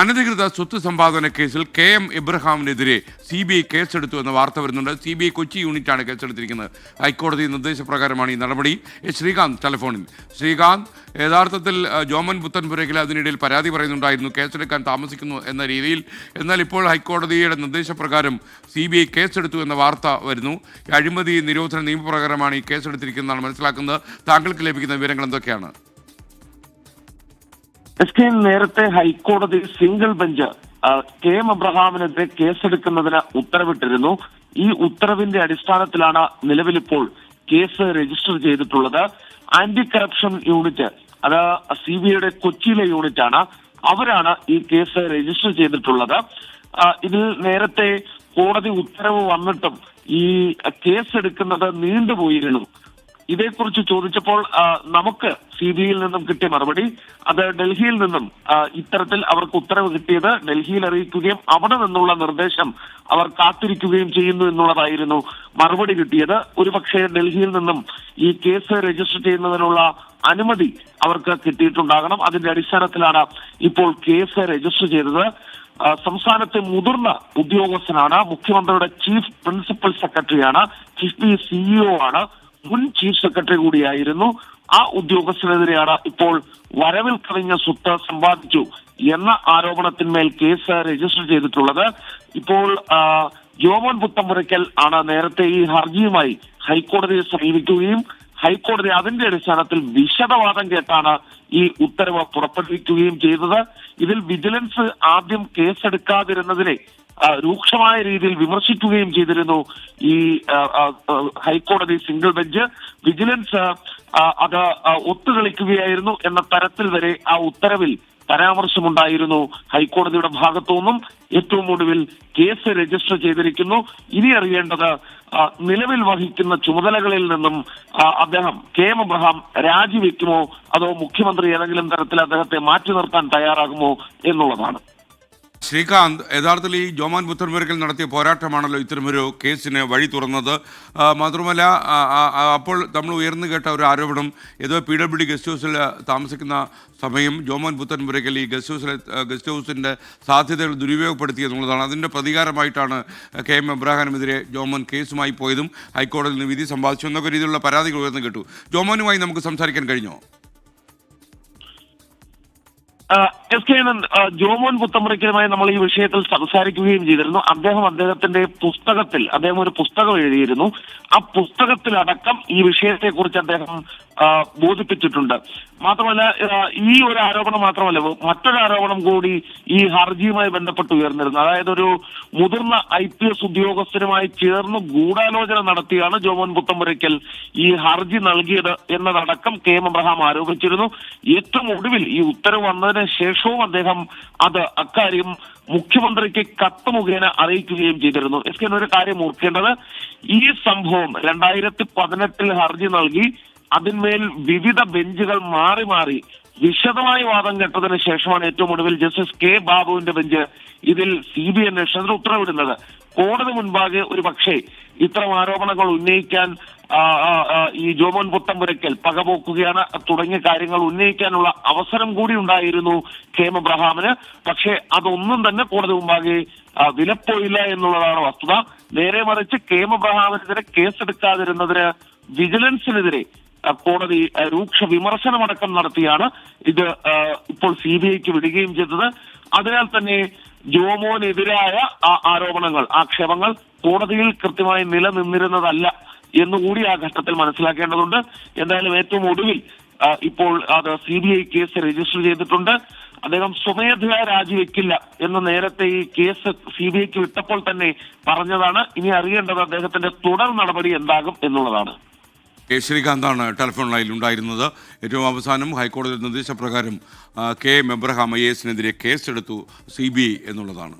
അനധികൃത സ്വത്ത് സമ്പാദന കേസിൽ കെ എം ഇബ്രഹാമിനെതിരെ സി ബി ഐ കേസെടുത്തു എന്ന വാർത്ത വരുന്നുണ്ട്. സി ബി ഐ കൊച്ചി യൂണിറ്റാണ് കേസെടുത്തിരിക്കുന്നത്. ഹൈക്കോടതി നിർദ്ദേശപ്രകാരമാണ് ഈ നടപടി. ശ്രീകാന്ത് ടെലിഫോണിൽ. ശ്രീകാന്ത് യഥാർത്ഥത്തിൽ ജോമൻ പുത്തൻപുരയ്ക്കിൽ അതിനിടയിൽ പരാതി പറയുന്നുണ്ടായിരുന്നു. കേസെടുക്കാൻ താമസിക്കുന്നു എന്ന രീതിയിൽ. എന്നാൽ ഇപ്പോൾ ഹൈക്കോടതിയുടെ നിർദ്ദേശപ്രകാരം സി ബി ഐ കേസെടുത്തു എന്ന വാർത്ത വരുന്നു. അഴിമതി നിരോധന നിയമപ്രകാരമാണ് ഈ കേസെടുത്തിരിക്കുന്നതാണ് മനസ്സിലാക്കുന്നത്. താങ്കൾക്ക് ലഭിക്കുന്ന വിവരങ്ങൾ എന്തൊക്കെയാണ്? എസ് കെ നേരത്തെ ഹൈക്കോടതി സിംഗിൾ ബെഞ്ച് കെ എം അബ്രഹാമിനെതിരെ കേസെടുക്കുന്നതിന് ഉത്തരവിട്ടിരുന്നു. ഈ ഉത്തരവിന്റെ അടിസ്ഥാനത്തിലാണ് നിലവിലിപ്പോൾ കേസ് രജിസ്റ്റർ ചെയ്തിട്ടുള്ളത്. ആന്റി കറപ്ഷൻ യൂണിറ്റ് അത് സി ബി ഐയുടെ കൊച്ചിയിലെ യൂണിറ്റ് ആണ് അവരാണ് ഈ കേസ് രജിസ്റ്റർ ചെയ്തിട്ടുള്ളത്. ഇതിൽ നേരത്തെ കോടതി ഉത്തരവ് വന്നിട്ടും ഈ കേസ് എടുക്കുന്നത് നീണ്ടുപോയിരുന്നു. ഇതേക്കുറിച്ച് ചോദിച്ചപ്പോൾ നമുക്ക് സി ബി ഐയിൽ നിന്നും കിട്ടിയ മറുപടി അത് ഡൽഹിയിൽ നിന്നും ഇത്തരത്തിൽ അവർക്ക് ഉത്തരവ് കിട്ടിയത് ഡൽഹിയിൽ അറിയിക്കുകയും അവിടെ നിന്നുള്ള നിർദ്ദേശം അവർ കാത്തിരിക്കുകയും ചെയ്യുന്നു എന്നുള്ളതായിരുന്നു മറുപടി കിട്ടിയത്. ഒരുപക്ഷെ ഡൽഹിയിൽ നിന്നും ഈ കേസ് രജിസ്റ്റർ ചെയ്യുന്നതിനുള്ള അനുമതി അവർക്ക് കിട്ടിയിട്ടുണ്ടാകണം. അതിന്റെ അടിസ്ഥാനത്തിലാണ് ഇപ്പോൾ കേസ് രജിസ്റ്റർ ചെയ്തത്. സംസ്ഥാനത്തെ മുതിർന്ന ഉദ്യോഗസ്ഥനാണ് മുഖ്യമന്ത്രിയുടെ ചീഫ് പ്രിൻസിപ്പൽ സെക്രട്ടറിയാണ് കിഫ്ബി സിഇഒ ആണ്. മുൻ ചീഫ് സെക്രട്ടറി കൂടിയായിരുന്നു. ആ ഉദ്യോഗസ്ഥനെതിരെയാണ് ഇപ്പോൾ വരവിൽ കവിഞ്ഞ സ്വത്ത് സമ്പാദിച്ചു എന്ന ആരോപണത്തിന്മേൽ കേസ് രജിസ്റ്റർ ചെയ്തിട്ടുള്ളത്. ഇപ്പോൾ ജോമോൻ പുത്തമ്പുരയ്ക്കൽ ആണ് നേരത്തെ ഈ ഹർജിയുമായി ഹൈക്കോടതിയെ സമീപിക്കുകയും ഹൈക്കോടതി അതിന്റെ അടിസ്ഥാനത്തിൽ വിശദവാദം കേട്ടാണ് ഈ ഉത്തരവ് പുറപ്പെടുവിക്കുകയും ചെയ്തത്. ഇതിൽ വിജിലൻസ് ആദ്യം കേസെടുക്കാതിരുന്നതിനെ രൂക്ഷമായ രീതിയിൽ വിമർശിക്കുകയും ചെയ്തിരുന്നു ഈ ഹൈക്കോടതി സിംഗിൾ ബെഞ്ച്. വിജിലൻസ് അത് ഒത്തുകളിക്കുകയായിരുന്നു എന്ന തരത്തിൽ വരെ ആ ഉത്തരവിൽ പരാമർശമുണ്ടായിരുന്നു. ഹൈക്കോടതിയുടെ ഭാഗത്തു നിന്നും ഏറ്റവും ഒടുവിൽ കേസ് രജിസ്റ്റർ ചെയ്തിരിക്കുന്നു. ഇനി അറിയേണ്ടത് നിലവിൽ വഹിക്കുന്ന ചുമതലകളിൽ നിന്നും അദ്ദേഹം കെ എം അബ്രഹാം രാജിവെക്കുമോ? അതോ മുഖ്യമന്ത്രി ഏതെങ്കിലും തരത്തിൽ അദ്ദേഹത്തെ മാറ്റി നിർത്താൻ തയ്യാറാകുമോ എന്നുള്ളതാണ്. ശ്രീകാന്ത് യഥാർത്ഥത്തിൽ ഈ ജോമാൻ പുത്തൻപുരക്കൽ നടത്തിയ പോരാട്ടമാണല്ലോ ഇത്തരമൊരു കേസിന് വഴി തുറന്നത്. മാത്രമല്ല അപ്പോൾ നമ്മൾ ഉയർന്നു കേട്ട ഒരു ആരോപണം ഏതോ പി ഡബ്ല്യു ഡി ഗസ്റ്റ് ഹൗസിൽ താമസിക്കുന്ന സമയം ജോമോൻ പുത്തൻപുരക്കൽ ഈ ഗസ്റ്റ് ഹൗസിലെ ഗസ്റ്റ് ഹൗസിന്റെ സാധ്യതകൾ ദുരുപയോഗപ്പെടുത്തി എന്നുള്ളതാണ്. അതിന്റെ പ്രതികാരമായിട്ടാണ് കെ എം എബ്രാഹാനുമെതിരെ ജോമോൻ കേസുമായി പോയതും ഹൈക്കോടതിയിൽ നിന്ന് വിധി സമ്പാദിച്ചു എന്നൊക്കെ രീതിയിലുള്ള പരാതികൾ ഉയർന്നു കേട്ടു. ജോമോനുമായി നമുക്ക് സംസാരിക്കാൻ കഴിഞ്ഞോ? എസ് കെ എൻ ജോമോൻ പുത്തമ്പറയ്ക്കലുമായി നമ്മൾ ഈ വിഷയത്തിൽ സംസാരിക്കുകയും ചെയ്തിരുന്നു. അദ്ദേഹം അദ്ദേഹത്തിന്റെ പുസ്തകത്തിൽ അദ്ദേഹം ഒരു പുസ്തകം എഴുതിയിരുന്നു. ആ പുസ്തകത്തിലടക്കം ഈ വിഷയത്തെക്കുറിച്ച് അദ്ദേഹം ബോധിപ്പിച്ചിട്ടുണ്ട്. മാത്രമല്ല ഈ ഒരു ആരോപണം മാത്രമല്ല മറ്റൊരു ആരോപണം കൂടി ഈ ഹർജിയുമായി ബന്ധപ്പെട്ട് ഉയർന്നിരുന്നു. അതായത് ഒരു മുതിർന്ന ഐ പി എസ് ഉദ്യോഗസ്ഥരുമായി ചേർന്ന് ഗൂഢാലോചന നടത്തിയാണ് ജോമോൻ പുത്തമ്പുരയ്ക്കൽ ഈ ഹർജി നൽകിയത് എന്നതടക്കം കെ എം അബ്രഹാം ആരോപിച്ചിരുന്നു. ഏറ്റവും ഒടുവിൽ ഈ ഉത്തരവ് വന്നതിന് ശേഷവും അദ്ദേഹം അത് അക്കാര്യം മുഖ്യമന്ത്രിക്ക് കത്ത് മുഖേന അറിയിക്കുകയും ചെയ്തിരുന്നു. എസ് കെ ഒരു കാര്യം ഓർക്കേണ്ടത് ഈ സംഭവം രണ്ടായിരത്തി പതിനെട്ടിൽ ഹർജി നൽകി അതിന്മേൽ വിവിധ ബെഞ്ചുകൾ മാറി മാറി വിശദമായി വാദം കേട്ടതിന് ശേഷമാണ് ഏറ്റവും ഒടുവിൽ ജസ്റ്റിസ് കെ ബാബുവിന്റെ ബെഞ്ച് ഇതിൽ സി ബി അന്വേഷണത്തിന് ഉത്തരവിടുന്നത്. കോടതി മുൻപാകെ ഒരു പക്ഷേ ഇത്തരം ആരോപണങ്ങൾ ഉന്നയിക്കാൻ ഈ ജോമോൻ പുത്തമ്പുരയ്ക്കൽ പകപോക്കുകയാണ്. തുടങ്ങിയ കാര്യങ്ങൾ ഉന്നയിക്കാനുള്ള അവസരം കൂടി ഉണ്ടായിരുന്നു കെ എം അബ്രഹാമിന് പക്ഷേ അതൊന്നും തന്നെ കോടതി മുമ്പാകെ വിലപ്പോയില്ല എന്നുള്ളതാണ് വസ്തുത. നേരെ മറിച്ച് കെ എം അബ്രഹാമിനെതിരെ കേസെടുക്കാതിരുന്നതിന് വിജിലൻസിനെതിരെ കോടതി രൂക്ഷ വിമർശനമടക്കം നടത്തിയാണ് ഇത് ഇപ്പോൾ സി ബി ഐക്ക് വിടുകയും ചെയ്തത്. അതിനാൽ തന്നെ ജോമോനെതിരായ ആരോപണങ്ങൾ ആക്ഷേപങ്ങൾ കോടതിയിൽ കൃത്യമായി നിലനിന്നിരുന്നതല്ല എന്നുകൂടി ആ ഘട്ടത്തിൽ മനസ്സിലാക്കേണ്ടതുണ്ട്. എന്തായാലും ഏറ്റവും ഒടുവിൽ ഇപ്പോൾ അത് C B I case register ചെയ്തിട്ടുണ്ട്. അദ്ദേഹം സ്വമേധയാ രാജിവെക്കില്ല എന്ന് നേരത്തെ ഈ കേസ് സി ബി ഐക്ക് വിട്ടപ്പോൾ തന്നെ പറഞ്ഞതാണ്. ഇനി അറിയേണ്ടത് അദ്ദേഹത്തിന്റെ തുടർ നടപടി എന്താകും എന്നുള്ളതാണ്. കെ ശ്രീകാന്താണ് ടെലിഫോൺ ലൈനിൽ ഉണ്ടായിരുന്നത്. ഏറ്റവും അവസാനം ഹൈക്കോടതി നിർദ്ദേശപ്രകാരം കെ എം ഐ എസിനെതിരെ കേസെടുത്തു സി ബി ഐ എന്നുള്ളതാണ്.